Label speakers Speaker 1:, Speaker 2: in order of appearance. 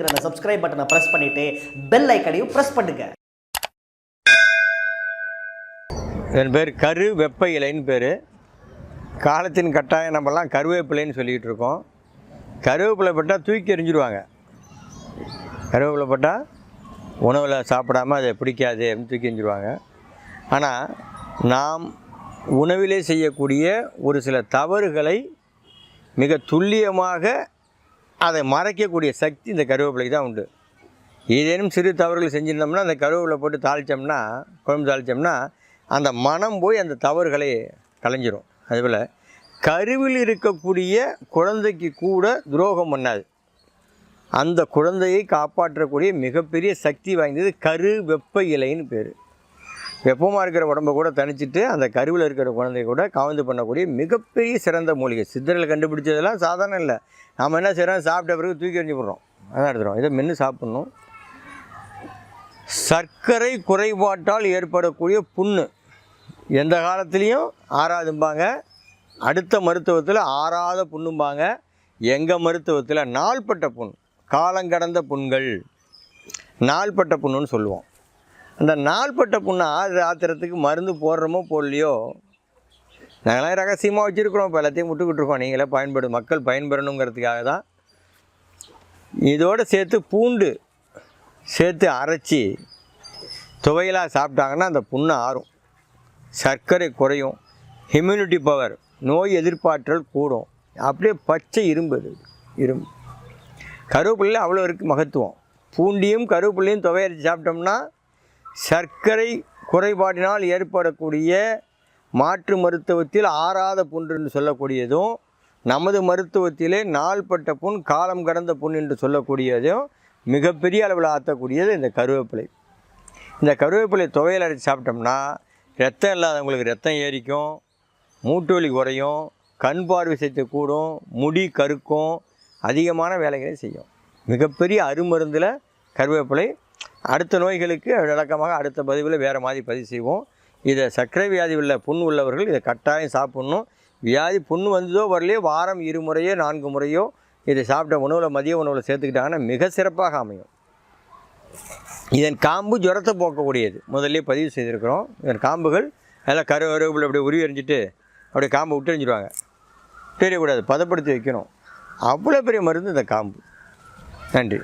Speaker 1: அந்த சப்ஸ்கிரைப் பட்டனை ப்ரெஸ் பண்ணிட்டு பெல் ஐக்கனையும் ப்ரெஸ் பண்ணுங்க.
Speaker 2: என் பேர் கரு வெப்ப இலைன்னு பேர். காலத்தின் கட்டாயம் நம்மலாம் கருவேப்பிலைன்னு சொல்லிகிட்டு இருக்கோம். கருவேப்பிலை பட்டால் தூக்கி எறிஞ்சிடுவாங்க கருவேப்பிலை பட்டால் உணவில் சாப்பிடாம அதை பிடிக்காது அப்படின்னு தூக்கி எறிஞ்சிடுவாங்க ஆனால் நாம் உணவிலே செய்யக்கூடிய ஒரு சில தவறுகளை மிக துல்லியமாக அதை மறைக்கக்கூடிய சக்தி இந்த கருவேப்பிலைக்கு தான் உண்டு. ஏதேனும் சிறு தவறுகள் செஞ்சிருந்தோம்னா அந்த கருவேப்பிலை போட்டு தாளித்தோம்னா குழம்பு தாளித்தோம்னா அந்த மனம் போய் அந்த தவறுகளை கலைஞ்சிரும். அதுபோல் கருவில் இருக்கக்கூடிய குழந்தைக்கு கூட துரோகம் பண்ணாது. அந்த குழந்தையை காப்பாற்றக்கூடிய மிகப்பெரிய சக்தி வாய்ந்தது கரு வெப்ப இலைன்னு பேர். வெப்பமாக இருக்கிற உடம்பை கூட தணிச்சிட்டு அந்த கருவில் இருக்கிற குழந்தைய கூட காவந்து பண்ணக்கூடிய மிகப்பெரிய சிறந்த மூலிகை. சித்தரில் கண்டுபிடிச்சதெல்லாம் சாதாரணம் இல்லை. நாம் என்ன செய்கிறோம் சாப்பிட்ட பிறகு தூக்கி எறிஞ்சு போடுறோம். அதான் எடுத்துகிறோம் இதை மென்று சாப்பிட்ணும். சர்க்கரை குறைபாட்டால் ஏற்படக்கூடிய புண்ணு. எந்த காலத்துலேயும் ஆறாதும்பாங்க. அடுத்த மருத்துவத்தில் ஆறாத புண்ணும்பாங்க. எங்கள் மருத்துவத்தில் நாள்பட்ட புண். காலங்கடந்த புண்கள். நாள்பட்ட புண்ணுன்னு சொல்லுவோம். அந்த நாள்பட்ட புண்ணை ஆறு ஆத்திரத்துக்கு மருந்து போடுறோமோ போடலையோ? நாங்களாம் ரகசியமாக வச்சுருக்குறோம். இப்போ எல்லாத்தையும் விட்டுக்கிட்டு இருக்கோம். நீங்களே பயன்படு மக்கள் பயன்பெறணுங்கிறதுக்காக தான். இதோடு சேர்த்து பூண்டு சேர்த்து அரைச்சி துவையலாக சாப்பிட்டாங்கன்னா அந்த புண்ணு ஆறும். சர்க்கரை குறையும். இம்யூனிட்டி பவர் நோய் எதிர்ப்பாற்றல் கூடும். அப்படியே பச்சை இரும்பு அது இரும்பு. கருவேப்பிள்ளையில் அவ்வளோ இருக்குது மகத்துவம். பூண்டியும் கருவேப்பிள்ளையும் துவையரைச்சி சாப்பிட்டோம்னா சர்க்கரை குறைபாட்டினால் ஏற்படக்கூடிய மாற்று மருத்துவத்தில் ஆறாத புன்று என்று சொல்லக்கூடியதும் நமது மருத்துவத்திலே நாள்பட்ட புண் காலம் கடந்த புண் என்று சொல்லக்கூடியதும் மிகப்பெரிய அளவில் ஆற்றக்கூடியது இந்த கருவேப்பிலை. இந்த கருவேப்பிலை துவையல் அரைச்சி சாப்பிட்டோம்னா ரத்தம் இல்லாதவங்களுக்கு ரத்தம் ஏறிக்கும் மூட்டு வலி குறையும் கண் பார்வை சக்தி கூடும் முடி கருக்கும் அதிகமான வேலைகளை செய்யும். மிகப்பெரிய அருமருந்தில் கருவேப்பிலை அடுத்த நோய்களுக்கு விளக்கமாக அடுத்த பதிவில் வேறு மாதிரி பதிவு செய்வோம். இதை சர்க்கரை வியாதி உள்ள புண் உள்ளவர்கள் இதை கட்டாயம் சாப்பிட்ணும். வியாதி புண் வந்ததோ வரலையோ வாரம் இருமுறையோ நான்கு முறையோ இதை சாப்பிட்ட உணவில் மதிய உணவில் சேர்த்துக்கிட்டாங்கன்னா மிக சிறப்பாக அமையும். இதன் காம்பு ஜுரத்தை போக்கக்கூடியது. முதல்ல பதிவு செய்திருக்கிறோம். இதன் காம்புகள் நல்லா கரு கருவேப்பிலை அப்படியே உருவி எறிஞ்சிட்டு அப்படியே காம்பை விட்டு எறிஞ்சிடுவாங்க தெரியக்கூடாது. பதப்படுத்தி வைக்கணும். அவ்வளோ பெரிய மருந்து இந்த காம்பு. நன்றி.